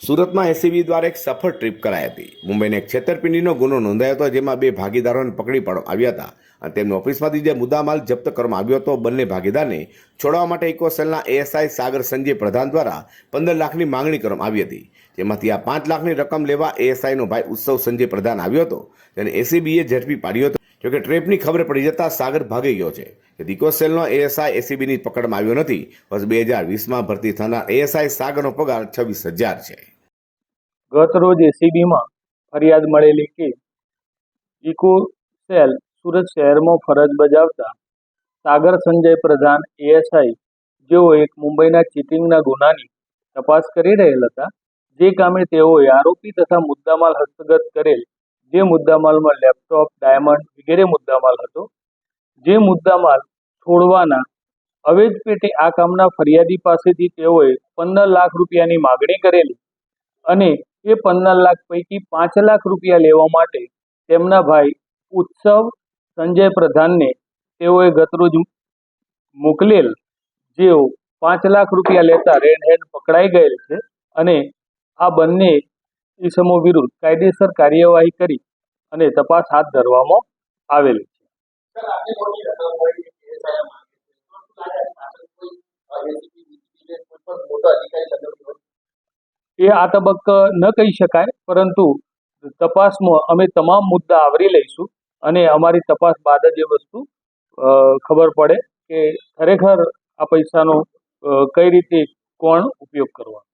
સુરતમાં એસીબી દ્વારા એક સફળ ટ્રીપ કરાઈ હતી. મુંબઈને એક છેતરપિંડીનો ગુનો નોંધાયો હતો, જેમાં બે ભાગીદારોને પકડી પાડવામાં આવ્યા હતા. અને તેમની ઓફિસમાંથી જે મુદ્દામાલ જપ્ત કરવામાં આવ્યો હતો, બંને ભાગીદારને છોડવા માટે ઇકોસેલના એએસઆઈ સાગર સંજય પ્રધાન દ્વારા પંદર લાખની માંગણી કરવામાં આવી હતી. જેમાંથી આ પાંચ લાખની રકમ લેવા એએસઆઈનો ભાઈ ઉત્સવ સંજય પ્રધાન આવ્યો હતો. તેને એસીબીએ ઝડપી પાડ્યો હતો. જોકે ટ્રેપની ખબર પડી જતા સાગર ભાગી ગયો છે. ઇકોસેલનો એએસઆઈ એસીબીની પકડમાં આવ્યો નથી. વર્ષ બે હજાર વીસમાં ભરતી થનાર એએસઆઈ સાગરનો પગાર છવ્વીસ હજાર છે. ગત રોજ એસીબીમાં ફરિયાદ મળેલી કે ઇકો સેલ સુરત શહેરમાં ફરજ બજાવતા સાગર સંજય પ્રધાન એએસઆઈ જેઓ એક મુંબઈના ચીટિંગના ગુનાની તપાસ કરી રહેલ હતા, જે કામે તેઓએ આરોપી તથા મુદ્દામાલ હસ્તગત કરેલ, જે મુદ્દામાલમાં લેપટોપ, ડાયમંડ વગેરે મુદ્દામાલ હતો, જે મુદ્દામાલ છોડવાના અવેજ પેટે આ કામના ફરિયાદી પાસેથી તેઓએ પંદર લાખ રૂપિયાની માગણી કરેલી અને એ પંદર લાખ પૈકી પાંચ લાખ રૂપિયા લેવા માટે તેમના ભાઈ ઉત્સવ સંજય પ્રધાનને તેઓએ ગતરોજ મોકલેલ, જેઓ પાંચ લાખ રૂપિયા લેતા રેડ હેન્ડ પકડાઈ ગયેલ છે અને આ બંને ઇસમો વિરુદ્ધ કાયદેસર કાર્યવાહી કરી અને તપાસ હાથ ધરવામાં આવેલી છે. એ આ તબક્ક ન કહી શકાય, પરંતુ તપાસમાં અમે તમામ મુદ્દા આવરી લઈશું અને અમારી તપાસ બાદ જ એ વસ્તુ ખબર પડે કે ખરેખર આ પૈસાનો કઈ રીતે કોણ ઉપયોગ કરવાનો.